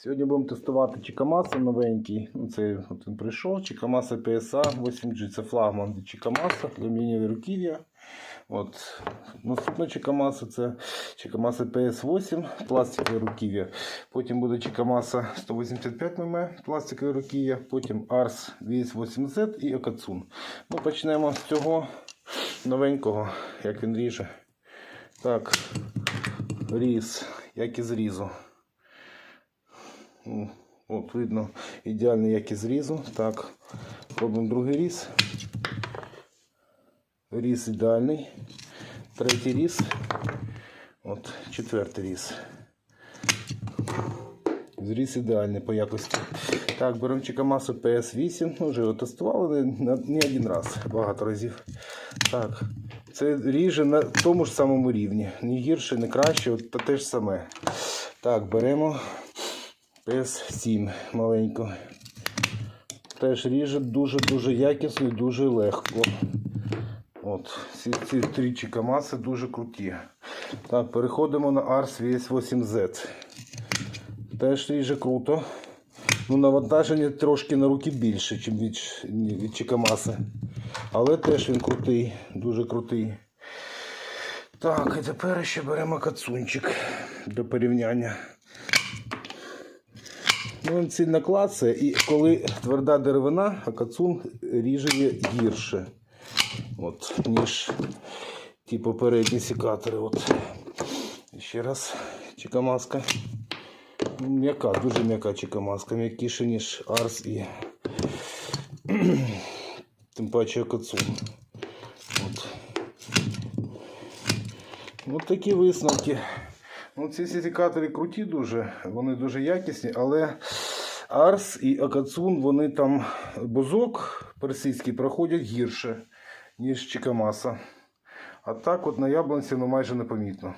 Сьогодні будемо тестувати Чикамаса новенький. Ну, це от він прийшов. Чикамаса PSA 8G. Це флагман від Чикамаса, алюмінієві руків'я. От. Наступна Чикамаса це Чикамаса PS8, пластикове руків'я. Потім буде Чикамаса 185 мм, пластикове руків'я. Потім Ars VS8Z і Акацун. Ну, почнемо з цього новенького, як він ріже. Так, різ, як із різу. От видно ідеальний як із різу. Так, робимо другий різ. Різ ідеальний. Третій різ. От, четвертий різ. Зріз ідеальний по якості. Так, беремо Чикамасу PS8. Ну, вже його тестували не, один раз, багато разів. Так, це ріже на тому ж самому рівні. Не гірше, не краще, от те ж саме. Так, беремо PS7 маленьку. Теж ріже дуже-дуже якісно і дуже легко. От, ці, ці три Чикамаси дуже круті. Так, переходимо на Ars VS8Z. Теж ріже круто. Ну, навантаження трошки на руки більше, ніж від, від Чикамаси. Але теж він крутий, дуже крутий. Так, і тепер ще беремо кацунчик для порівняння. Ну, він сильно клацає, і коли тверда деревина, а кацун ріже її гірше, от, ніж ті попередні секатори. От. Ще раз чекамаска. Ну, М'яка, дуже м'яка чекамаска, м'якіше, ніж арс і тим паче кацун. От. От такі висновки. Ну, ці сертифікатори круті дуже, вони дуже якісні, але Арс і Акацун, вони там бузок персидський проходять гірше, ніж Чикамаса. А так от на яблунці ну, майже непомітно.